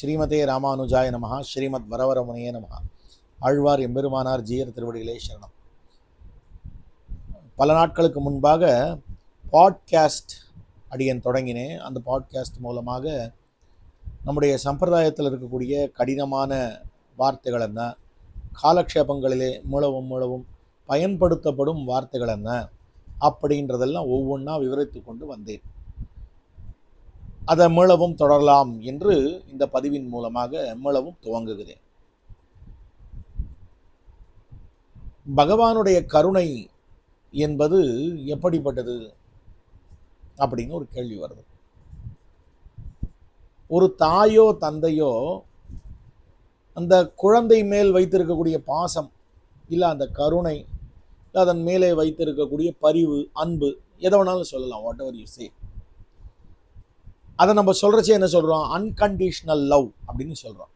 ஸ்ரீமதே ராமானுஜாய நமஹா ஸ்ரீமத் வரவரமுனையே நமஹா. ஆழ்வார் எம்பெருமானார் ஜீயர் திருவடிகளே சரணம். பல நாட்களுக்கு முன்பாக பாட்காஸ்ட் அடியன் தொடங்கினேன். அந்த பாட்காஸ்ட் மூலமாக நம்முடைய சம்பிரதாயத்தில் இருக்கக்கூடிய கடினமான வார்த்தைகள் என்ன காலக்ஷேபங்களிலே மூலவும் மூலவும் பயன்படுத்தப்படும் வார்த்தைகள் என்ன அப்படின்றதெல்லாம் ஒவ்வொன்றா விவரித்து கொண்டு வந்தேன். அதை மீளவும் தொடரலாம் என்று இந்த பதிவின் மூலமாக மீளவும் துவங்குகிறேன். பகவானுடைய கருணை என்பது எப்படிப்பட்டது அப்படின்னு ஒரு கேள்வி வருது. ஒரு தாயோ தந்தையோ அந்த குழந்தை மேல் வைத்திருக்கக்கூடிய பாசம் இல்லை அந்த கருணை இல்லை அதன் மேலே வைத்திருக்கக்கூடிய பரிவு அன்பு எதை வேணாலும் சொல்லலாம் வாட் எவர் யூ சே அதை நம்ம சொல்கிறச்சே என்ன சொல்கிறோம் அன்கண்டிஷ்னல் லவ் அப்படின்னு சொல்கிறோம்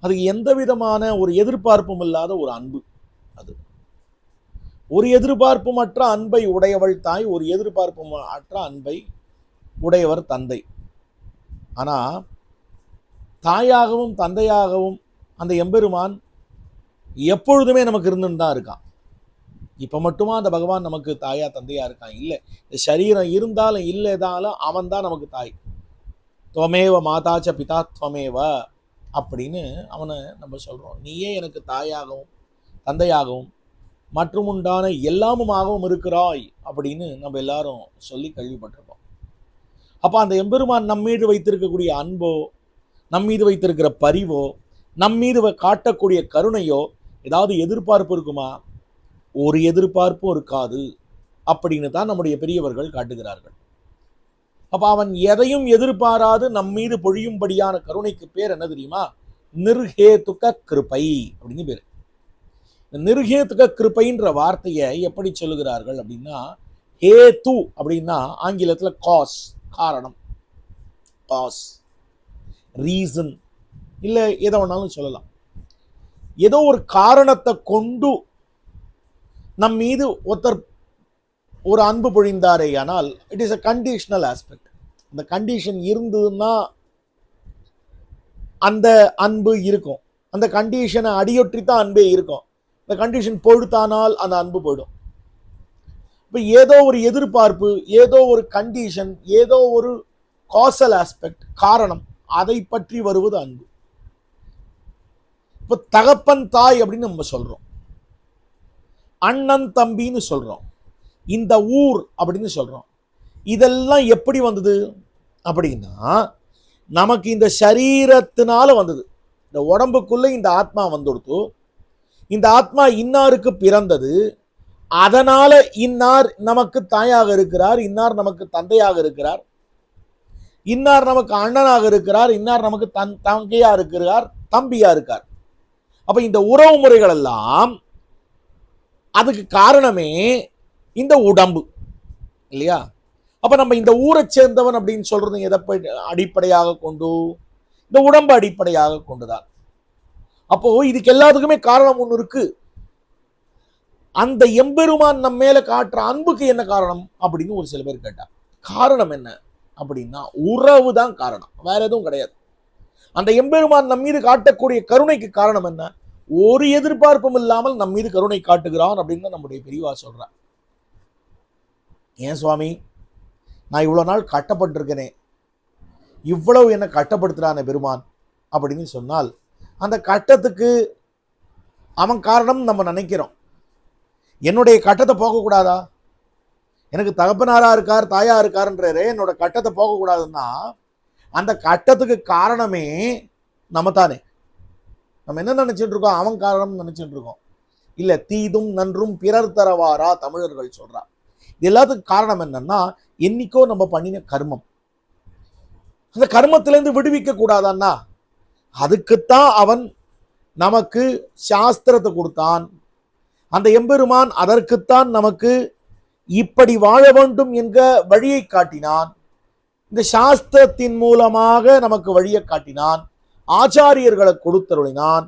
அதுக்கு எந்த விதமான ஒரு எதிர்பார்ப்பும் இல்லாத ஒரு அன்பு அது. ஒரு எதிர்பார்ப்புமற்ற அன்பை உடையவள் தாய் ஒரு எதிர்பார்ப்பு அற்ற அன்பை உடையவர் தந்தை. ஆனால் தாயாகவும் தந்தையாகவும் அந்த எம்பெருமான் எப்பொழுதுமே நமக்கு இருந்துன்னு தான் இருக்கான். இப்போ மட்டுமா அந்த பகவான் நமக்கு தாயா தந்தையா இருக்கான்? இல்லை. இந்த சரீரம் இருந்தாலும் இல்லைதாலும் அவன் தான் நமக்கு தாய். துவமேவ மாதாச்ச பிதா துவமேவ அப்படின்னு அவனை நம்ம சொல்கிறோம் நீயே எனக்கு தாயாகவும் தந்தையாகவும் மற்றும் உண்டான எல்லாமுமாகவும் இருக்கிறாய் அப்படின்னு நம்ம எல்லாரும் சொல்லி கேள்விப்பட்டிருக்கோம் அப்போ அந்த எம்பெருமான் நம்மீது வைத்திருக்கக்கூடிய அன்போ நம்மீது வைத்திருக்கிற பரிவோ நம்மீது காட்டக்கூடிய கருணையோ ஏதாவது எதிர்பார்ப்பு இருக்குமா? ஒரு எதிர்பார்ப்பும் இருக்காது அப்படின்னு தான் நம்முடைய பெரியவர்கள் காட்டுகிறார்கள். அப்போ அவன் எதையும் எதிர்பாராது நம் மீது பொழியும்படியான கருணைக்கு பேர் என்ன தெரியுமா? நிர்ஹேதுக கிருபை அப்படின்னு பேர். இந்த நிர்ஹேதுக வார்த்தையை எப்படி சொல்லுகிறார்கள் அப்படின்னா ஹேத்து அப்படின்னா ஆங்கிலத்தில் காஸ் காரணம். காஸ் ரீசன் இல்லை எதை வேணாலும் சொல்லலாம். ஏதோ ஒரு காரணத்தை கொண்டு நம் மீது ஒருத்தர் ஒரு அன்பு பொழிந்தாரே ஆனால் it is a conditional aspect அந்த கண்டிஷன் இருந்ததுன்னா அந்த அன்பு இருக்கும். அந்த கண்டிஷனை அடியொற்றி தான் அன்பே இருக்கும். இந்த கண்டிஷன் பொழுத்தானால் அந்த அன்பு போயிடும். இப்போ ஏதோ ஒரு எதிர்பார்ப்பு ஏதோ ஒரு கண்டிஷன் ஏதோ ஒரு காசல் ஆஸ்பெக்ட் காரணம் அதை பற்றி வருவது அன்பு. இப்போ தகப்பன் தாய் அப்படின்னு நம்ம சொல்கிறோம் அண்ணன் தம்பின்னு சொல்கிறோம் இந்த ஊர் அப்படின்னு சொல்கிறோம் இதெல்லாம் எப்படி வந்தது? அப்படின்னா நமக்கு இந்த சரீரத்தினால வந்தது. இந்த உடம்புக்குள்ளே இந்த ஆத்மா வந்துடுத்து இந்த ஆத்மா இன்னாருக்கு பிறந்தது? அதனால் இன்னார் நமக்கு தாயாக இருக்கிறார் இன்னார் நமக்கு தந்தையாக இருக்கிறார் இன்னார் நமக்கு அண்ணனாக இருக்கிறார் இன்னார் நமக்கு தன் தங்கையாக இருக்கிறார் தம்பியாக இருக்கார். அப்போ இந்த உறவு முறைகள் எல்லாம் அதுக்கு காரணமே இந்த உடம்பு இல்லையா? அப்போ நம்ம இந்த ஊரை சேர்ந்தவன் அப்படின்னு சொல்றது எதை அடிப்படையாக கொண்டு இந்த உடம்பு அடிப்படையாக கொண்டுதான். அப்போது இதுக்கு எல்லாத்துக்குமே காரணம் ஒன்று இருக்கு. அந்த எம்பெருமான் நம்ம மேலே காட்டுற அன்புக்கு என்ன காரணம் அப்படின்னு ஒரு சில பேர் கேட்டார் காரணம் என்ன அப்படின்னா உறவு தான் காரணம் வேற எதுவும் கிடையாது. அந்த எம்பெருமான் நம் மீது காட்டக்கூடிய கருணைக்கு காரணம் என்ன? ஒரு எதிர்பார்ப்பும் இல்லாமல் நம் மீது கருணை காட்டுகிறான் அப்படின்னு தான் நம்முடைய பெரியவா சொல்கிறார் ஏன் சுவாமி? நான் இவ்வளோ நாள் கட்டப்பட்டிருக்கேனே இவ்வளவு என்னை கட்டப்படுத்துகிறான பெருமான் அப்படின்னு சொன்னால் அந்த கட்டத்துக்கு அவன் காரணம் நம்ம நினைக்கிறோம். என்னுடைய கட்டத்தை போகக்கூடாதா? எனக்கு தகப்பனாரா இருக்கார் தாயா இருக்காருன்றாரு என்னோட கட்டத்தை போகக்கூடாதுன்னா அந்த கட்டத்துக்கு காரணமே நம்ம தானே. நம்ம என்ன நினைச்சிட்டு இருக்கோம்? அவன் காரணம் நினைச்சிட்டு இருக்கோம். இல்ல தீதும் நன்றும் பிறர் தரவாரா? தமிழர்கள் சொல்றா. இது எல்லாத்துக்கும் காரணம் என்னன்னா என்னைக்கோ நம்ம பண்ணின கர்மம். அந்த கர்மத்திலேருந்து விடுவிக்க கூடாதான்னா அதுக்குத்தான் அவன் நமக்கு சாஸ்திரத்தை கொடுத்தான். அந்த எம்பெருமான் அதற்குத்தான் நமக்கு இப்படி வாழ வேண்டும் என்க வழியை காட்டினான். இந்த சாஸ்திரத்தின் மூலமாக நமக்கு வழியை காட்டினான். ஆச்சாரியர்களை கொடுத்தருளினான்.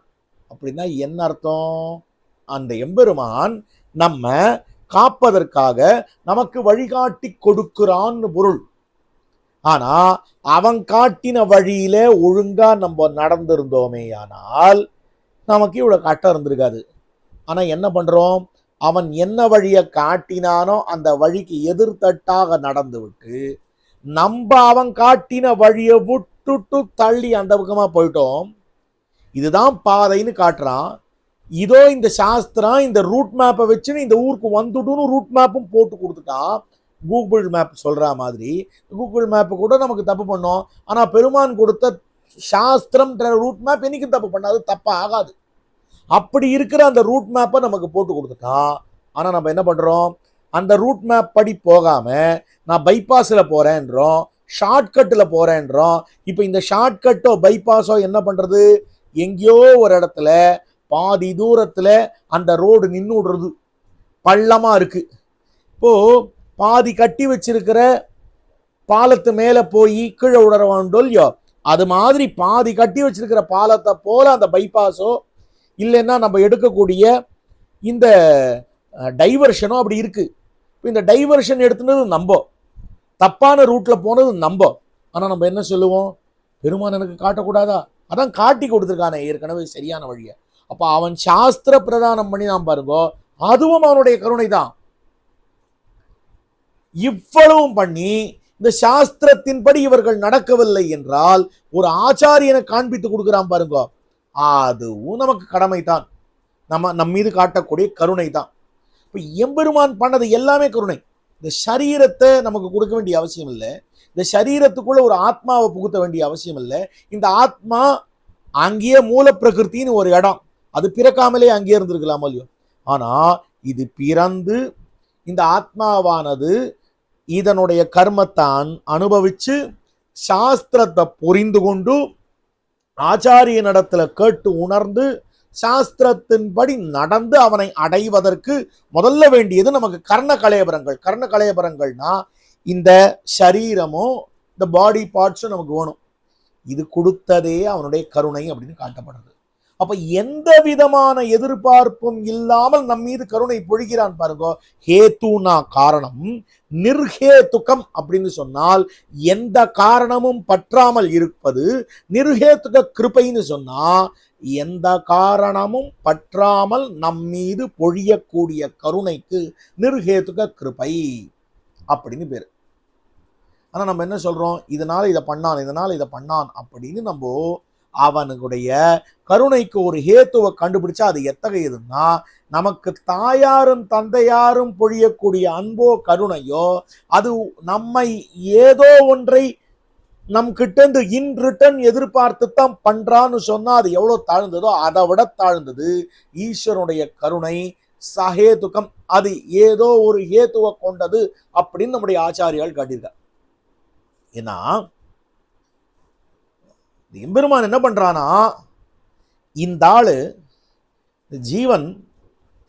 அப்படின்னா என்ன அர்த்தம்? அந்த எம்பெருமான் நம்ம காப்பதற்காக நமக்கு வழிகாட்டி கொடுக்கிறான்னு பொருள். ஆனா அவன் காட்டின வழியில ஒழுங்கா நம்ம நடந்திருந்தோமே ஆனால் நமக்கு இவ்வளவு கட்டம் இருந்திருக்காது. ஆனா என்ன பண்றோம்? அவன் என்ன வழியை காட்டினானோ அந்த வழிக்கு எதிர்த்தட்டாக நடந்து விட்டு நம்ம அவன் காட்டின வழியை விட்டுட்டு தள்ளி அந்த பக்கமாக போயிட்டோம். இதுதான் பாதைன்னு காட்டுறான். இதோ இந்த சாஸ்திரம் இந்த ரூட் மேப்பை வச்சுன்னு இந்த ஊருக்கு வந்துட்டுன்னு ரூட் மேப்பும் போட்டு கொடுத்துட்டான் கூகுள் மேப் சொல்கிற மாதிரி கூகுள் மேப்பு கூட நமக்கு தப்பு பண்ணோம். ஆனால் பெருமான் கொடுத்த சாஸ்திரம்ன்ற ரூட் மேப் என்றைக்கும் தப்பு பண்ணாது தப்பாக ஆகாது. அப்படி இருக்கிற அந்த ரூட் மேப்பை நமக்கு போட்டு கொடுத்துட்டான் ஆனால் நம்ம என்ன பண்ணுறோம் அந்த ரூட் மேப் படி போகாமல் நான் பைபாஸில் போகிறேன்றோம் ஷார்ட்கட்டில் போகிறேன்றோம் இப்போ இந்த ஷார்ட்கட்டோ பைபாஸோ என்ன பண்ணுறது எங்கேயோ ஒரு இடத்துல பாதி தூரத்தில் அந்த ரோடு நின்று விடுறது. பள்ளமாக இருக்குது இப்போது பாதி கட்டி வச்சிருக்கிற பாலத்து மேலே போய் கீழே விடுறவான்டோ இல்லையோ அது மாதிரி பாதி கட்டி வச்சிருக்கிற பாலத்தை போல அந்த பைபாஸோ இல்லைன்னா நம்ம எடுக்கக்கூடிய இந்த டைவர்ஷனோ அப்படி இருக்குது இப்போ இந்த டைவர்ஷன் எடுத்துனது நம்போ தப்பான ரூட்ல போனது நம்ப ஆனா நம்ம என்ன சொல்லுவோம்? பெருமான் எனக்கு காட்டக்கூடாதா? அதான் காட்டி கொடுத்துருக்கானே ஏற்கனவே சரியான வழியை. அப்ப அவன் சாஸ்திர பிரதானம் பண்ணி நாம் பாருங்கோ அதுவும் அவனுடைய கருணை தான் இவ்வளவும் பண்ணி இந்த சாஸ்திரத்தின்படி இவர்கள் நடக்கவில்லை என்றால் ஒரு ஆச்சாரியனை காண்பித்து கொடுக்குறான் பாருங்க அதுவும் நமக்கு கடமை தான் நம்ம நம் மீது காட்டக்கூடிய கருணை தான் இப்போ எம்பெருமான் பண்ணது எல்லாமே கருணை. இந்த சரீரத்தை நமக்கு கொடுக்க வேண்டிய அவசியம் இல்லை. இந்த சரீரத்துக்குள்ள ஒரு ஆத்மாவை புகுத்த வேண்டிய அவசியம் இல்லை. இந்த ஆத்மா அங்கேயே மூல பிரகிருத்தின்னு ஒரு இடம். அது பிறக்காமலே அங்கேயே இருந்திருக்கலாமோ இல்லையோ? ஆனால் இது பிறந்து இந்த ஆத்மாவானது இதனுடைய கர்மத்தான் அனுபவிச்சு சாஸ்திரத்தை புரிந்து கொண்டு ஆச்சாரியனிடத்துல கேட்டு உணர்ந்து சாஸ்திரத்தின்படி நடந்து அவனை அடைவதற்கு முதல்ல வேண்டியது நமக்கு கர்ண கலையபரங்கள் கர்ண கலையபரங்கள்னா இந்த சரீரமும் இந்த பாடி பார்ட்ஸும் நமக்கு வேணும். இது கொடுத்ததே அவனுடைய கருணை அப்படின்னு காட்டப்படுறது அப்ப எந்த விதமான எதிர்பார்ப்பும் இல்லாமல் நம் மீது கருணை பொழிகிறான் பாருங்க. ஹேத்துனா காரணம் நிர்ஹேத்துக்கம் அப்படின்னு சொன்னால் எந்த காரணமும் பற்றாமல் இருப்பது நிர்ஹேத்துக கிருபைன்னு சொன்னா எந்த காரணமும் பற்றாமல் நம் மீது பொழியக்கூடிய கருணைக்கு நிர்ஹேத்துக கிருபை அப்படின்னு பேர். ஆனா நம்ம என்ன சொல்றோம்? இதனால் இதை பண்ணான் இதனால் இதை பண்ணான் அப்படின்னு நம்ம அவனுடைய கருணைக்கு ஒரு ஹேத்துவை கண்டுபிடிச்சா அது எத்தகையதுன்னா நமக்கு தாயாரும் தந்தையாரும் பொழியக்கூடிய அன்போ கருணையோ அது நம்மை ஏதோ ஒன்றை நம் கிட்டேந்து இன் ரிட்டன் எதிர்பார்த்து தான் பண்றான்னு சொன்னா அது எவ்வளோ தாழ்ந்ததோ அதை விட தாழ்ந்தது. ஈஸ்வரனுடைய கருணை சஹேதுகம் அது ஏதோ ஒரு ஹேத்துவை கொண்டது அப்படின்னு நம்முடைய ஆச்சாரியால் காட்டியிருக்கார். ஏன்னா இந்த எம்பெருமான் என்ன பண்றானா இந்த ஆளு இந்த ஜீவன்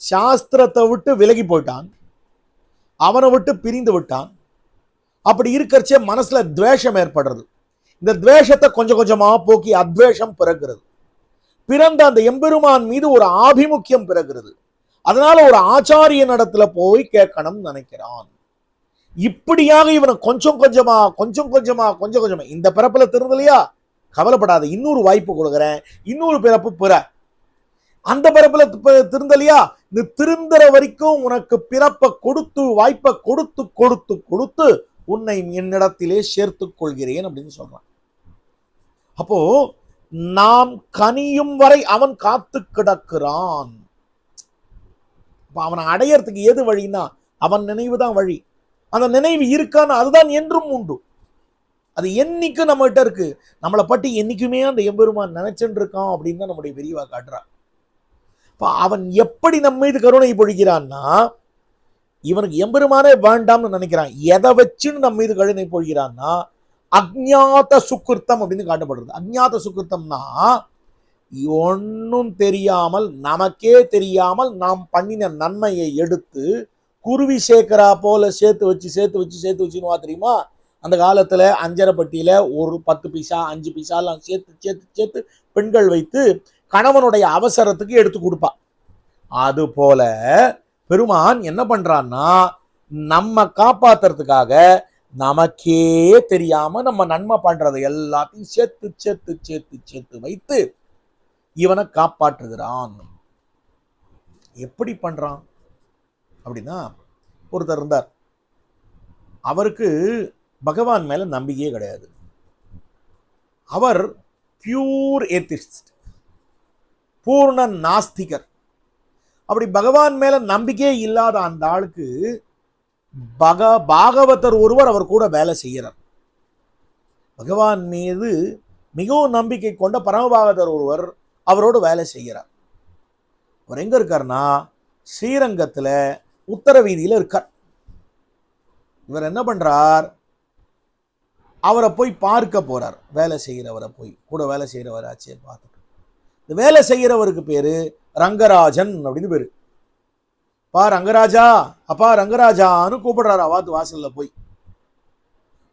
சாஸ்திரத்தை விட்டு விலகி போயிட்டான். அவனை விட்டு பிரிந்து விட்டான். அப்படி இருக்கிறச்சே மனசுல துவேஷம் ஏற்படுறது. இந்த துவேஷத்தை கொஞ்சம் கொஞ்சமா போக்கி அத்வேஷம் பிறக்கிறது. பிறந்த அந்த எம்பெருமான் மீது ஒரு ஆபிமுக்கியம் பிறகுறது அதனால ஒரு ஆச்சாரிய நடத்துல போய் கேட்கணும்னு நினைக்கிறான். இப்படியாக இவனை கொஞ்சம் கொஞ்சமா கொஞ்சம் கொஞ்சமா கொஞ்சம் கொஞ்சமா இந்த பிறப்புல திருந்தலையா கவலைப்படாத இன்னொரு வாய்ப்பு கொடுக்குறேன். இன்னொரு பிறப்பு பிற. அந்த பிறப்பில் திருந்தலையா? நீ திருந்துற வரைக்கும் உனக்கு பிறப்பை கொடுத்து வாய்ப்பை கொடுத்து கொடுத்து கொடுத்து உன்னை என்னிடத்திலே சேர்த்துக் கொள்கிறேன் அப்படின்னு சொல்றான். அப்போ நாம் கனியும் வரை அவன் காத்து கிடக்கிறான். அவனை அடையறதுக்கு எது வழின்னா அவன் நினைவு தான் வழி. அந்த நினைவு இருக்கான்னு அதுதான் என்றும் உண்டு. அது என்னைக்கும் நம்மகிட்ட இருக்கு? நம்மளை பற்றி என்னைக்குமே அந்த எம்பெருமான் நினைச்சுட்டு இருக்கான் அப்படின்னு தான் நம்முடைய பெரியவா காட்டுறான் இப்போ அவன் எப்படி நம்ம மீது கருணை பொழிகிறான்னா இவனுக்கு எம்பெருமானே வேண்டாம்னு நினைக்கிறான். எதை வச்சுன்னு நம்ம மீது கருணை பொழிகிறான்னா அஜ்ஞாத சுக்கிருத்தம் அப்படின்னு காட்டப்படுறது. அஜ்ஞாத சுக்கிருத்தம்னா ஒன்றும் தெரியாமல் நமக்கே தெரியாமல் நாம் பண்ணின நன்மையை எடுத்து குருவி சேர்க்கிறா போல சேர்த்து வச்சு சேர்த்து வச்சு சேர்த்து வச்சுன்னு தெரியுமா? அந்த காலத்தில் அஞ்சரைப்பட்டியில் ஒரு பத்து பைசா அஞ்சு பைசாலாம் சேர்த்து சேர்த்து சேர்த்து பெண்கள் வைத்து கணவனுடைய அவசரத்துக்கு எடுத்து கொடுப்பா. அது போல பெருமான் என்ன பண்ணுறான்னா நம்ம காப்பாத்துறதுக்காக நமக்கே தெரியாம நம்ம நன்மை பண்றது எல்லாத்தையும் சேர்த்து சேர்த்து சேர்த்து சேர்த்து வைத்து இவனை காப்பாற்றுகிறான். எப்படி பண்றான்? அப்படின்னா ஒருத்தர் இருந்தார். அவருக்கு பகவான் மேல நம்பிக்கையே கிடையாது. அவர் பியூர் ஏத்திஸ்ட் பூர்ண நாஸ்திகர். அப்படி பகவான் மேல நம்பிக்கையே இல்லாத அந்த ஆளுக்கு பக பாகவதர் ஒருவர் அவர் கூட வேலை செய்கிறார் பகவான் மீது மிகவும் நம்பிக்கை கொண்ட பரமபாகதர் ஒருவர் அவரோடு வேலை செய்கிறார் அவர் எங்க இருக்காருன்னா ஸ்ரீரங்கத்துல உத்தர வீதியில இருக்கார். இவர் என்ன பண்றார்? அவரை போய் பார்க்க போகிறார் வேலை செய்கிறவரை போய். கூட வேலை செய்கிறவராச்சே பார்த்துட்டு. இந்த வேலை செய்கிறவருக்கு பேரு ரங்கராஜன் அப்படின்னு பேரு. பா ரங்கராஜா அப்பா ரங்கராஜான்னு கூப்பிடுறாரு அவாத்து வாசல்ல போய்.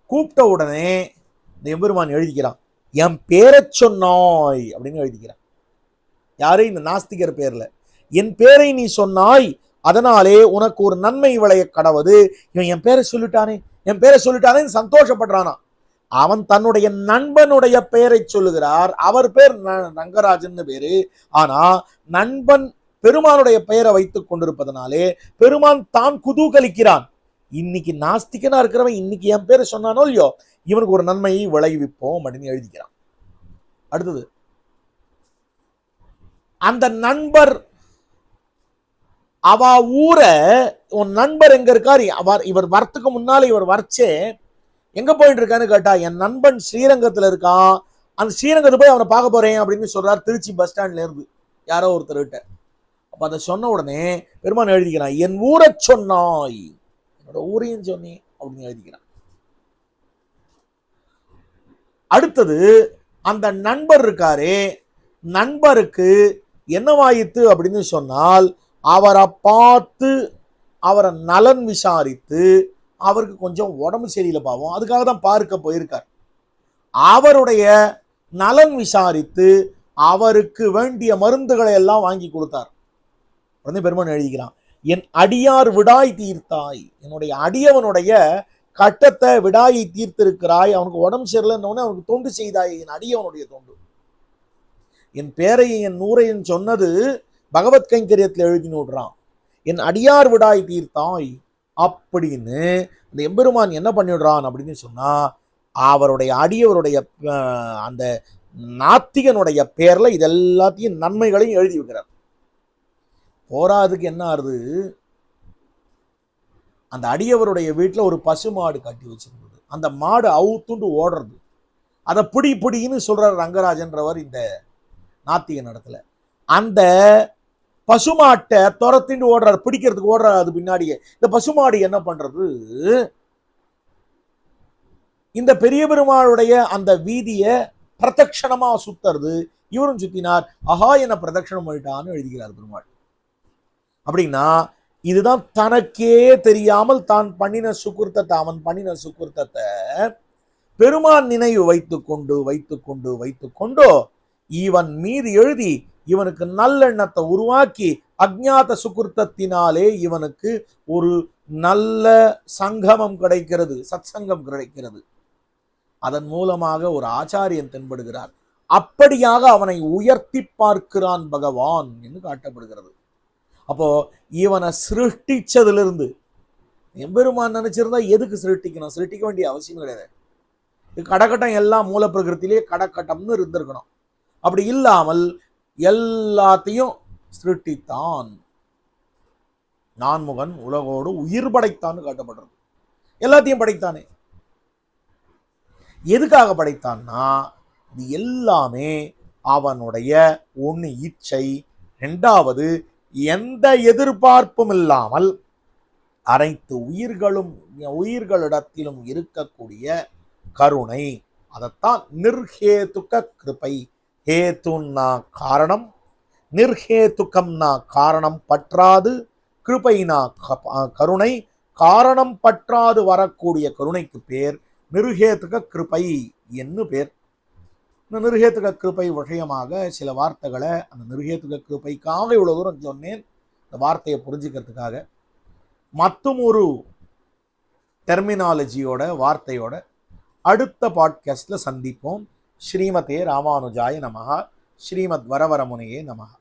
கூப்பிட்ட உடனே இந்த எம்பெருமான் எழுதிக்கிறான் என் பேரை சொன்னாய் அப்படின்னு எழுதிக்கிறான். யாரு? இந்த நாஸ்திகர் பேரில். என் பேரை நீ சொன்னாய் அதனாலே உனக்கு ஒரு நன்மை விளைய கடவுது. இவன் என் பேரை சொல்லிட்டானே என் பேரை சொல்லிட்டானே சந்தோஷப்படுறானா. அவன் தன்னுடைய நண்பனுடைய பெயரை சொல்லுகிறார். அவர் பேர் ரங்கராஜன் பேரு. ஆனா நண்பன் பெருமானுடைய பெயரை வைத்துக் கொண்டிருப்பதனாலே பெருமான் தான் குதூகலிக்கிறான். இன்னைக்கு நாஸ்திகனா இருக்கிறவன் இன்னைக்கு என் பேரை சொன்னானோ இல்லையோ இவனுக்கு ஒரு நன்மையை விளைவிப்போம் அப்படின்னு எழுதிக்கிறான். அடுத்தது அந்த நண்பர் அவ ஊரை உன் நண்பர் எங்க இருக்காரு? அவர் இவர் வரத்துக்கு முன்னால இவர் வரச்சே எங்க போயிட்டு இருக்கான்னு கேட்டா என் நண்பன் ஸ்ரீரங்கத்துல இருக்கான். அந்த ஸ்ரீரங்கத்தை போய் அவனை பார்க்க போறேன் அப்படின்னு சொல்றார் திருச்சி பஸ் ஸ்டாண்ட்ல இருந்து. யாரோ ஒருத்தர்கிட்ட. அப்ப அதை சொன்ன உடனே பெருமான் எழுதிக்கிறான் என் ஊரை சொன்னாய். என்னோட ஊரையும் சொன்னேன் அப்படின்னு எழுதிக்கிறான். அடுத்தது அந்த நண்பர் இருக்காரே நண்பருக்கு என்னவாயித்து அப்படின்னு சொன்னால் அவரை பார்த்து அவரை நலன் விசாரித்து அவருக்கு கொஞ்சம் உடம்பு சரியில்லை பாவம். அதுக்காக தான் பார்க்க போயிருக்கார். அவருடைய நலன் விசாரித்து அவருக்கு வேண்டிய மருந்துகளை எல்லாம் வாங்கி கொடுத்தார். உடனே பெருமான் எழுதிக்கிறான் என் அடியார் விடாய் தீர்த்தாய். என்னுடைய அடியவனுடைய கட்டத்தை விடாயை தீர்த்திருக்கிறாய். அவனுக்கு உடம்பு சரியில்லைன்னு அவனுக்கு தொண்டு செய்தாய் என் அடியவனுடைய தொண்டு. என் பேரையும் என் நூறையும் சொன்னது பகவத் கைங்கரியத்தில் எழுதி விடுறான். என் அடியார் விடாய் தீர்த்தாய். அப்படின்னு அந்த எம்பெருமான் என்ன பண்ணிவிடுறான் அப்படின்னு சொன்னா அவருடைய அடியவருடைய அந்த நாத்திகனுடைய பேரில் இது எல்லாத்தையும் நன்மைகளையும் எழுதி வைக்கிறார். போராதுக்கு என்ன ஆறுது? அந்த அடியவருடைய வீட்டில் ஒரு பசு மாடு கட்டி வச்சிருந்தது. அந்த மாடு அவுத்துண்டு ஓடுறது. அதை பிடி பிடின்னு சொல்கிறார் ரங்கராஜன்றவர் இந்த நாத்திகன் இடத்துல. அந்த பசுமாட்டை துரத்திண்டு ஓடுறாரு பிடிக்கிறதுக்கு ஓடுறாரு அது பின்னாடியே. இந்த பசுமாடு என்ன பண்றது? இந்த பெரிய பெருமாளுடைய அந்த வீதியை பிரதட்சணமா சுத்துறது. இவரும் சுத்தினார். அஹா என்ன பிரதட்சணம் பண்ணிட்டான்னு எழுதுகிறார் பெருமாள். அப்படின்னா இதுதான் தனக்கே தெரியாமல் தான் பண்ணின சுக்குர்த்தத்தை அவன் பண்ணின சுக்குர்த்தத்தை பெருமான் நினைவு வைத்து கொண்டு வைத்து கொண்டு வைத்து கொண்டோ இவன் மீது எழுதி இவனுக்கு நல்லெண்ணத்தை உருவாக்கி அஜ்ஞாத சுகுர்த்தத்தினாலே இவனுக்கு ஒரு நல்ல சங்கமம் கிடைக்கிறது சத்சங்கம் கிடைக்கிறது. அதன் மூலமாக ஒரு ஆச்சாரியன் தென்படுகிறார். அப்படியாக அவனை உயர்த்தி பார்க்கிறான் பகவான் என்று காட்டப்படுகிறது. அப்போ இவனை சிருஷ்டிச்சதிலிருந்து எம்பெருமான் நினைச்சிருந்தா எதுக்கு சிருஷ்டிக்கணும்? சிருஷ்டிக்க வேண்டிய அவசியம் கிடையாது. இது கடக்கட்டம் எல்லாம் மூலப்பிரகிருத்திலே கடக்கட்டம்னு இருந்திருக்கணும். அப்படி இல்லாமல் எல்லாத்தையும் சிருட்டித்தான். நான்முகன் உலகோடு உயிர் படைத்தான்னு காட்டப்படுறது எல்லாத்தையும் படைத்தானே. எதுக்காக படைத்தான்னா இது எல்லாமே அவனுடைய ஒன்று இச்சை ரெண்டாவது எந்த எதிர்பார்ப்பும் இல்லாமல் அனைத்து உயிர்களும் உயிர்களிடத்திலும் இருக்கக்கூடிய கருணை அதைத்தான் நிர்ஹேதுக்க கிருபை. ஹேத்துன்னா காரணம் நிர்ஹேத்துக்கம்னா காரணம் பற்றாது கிருபைனா கருணை காரணம் பற்றாது வரக்கூடிய கருணைக்கு பேர் நிருகேத்துக கிருபை என்று பேர். இந்த நிருகேத்துக கிருப்பை விஷயமாக சில வார்த்தைகளை அந்த நிருகேத்துக கிருப்பைக்காக இவ்வளோ தூரம் சொன்னேன். இந்த வார்த்தையை புரிஞ்சுக்கிறதுக்காக. மற்றும் ஒரு டெர்மினாலஜியோட வார்த்தையோட அடுத்த பாட்காஸ்ட்ல சந்திப்போம். ஸ்ரீமதே ராமானுஜாய நமகா ஸ்ரீமத் வரவரமுனையே நமகா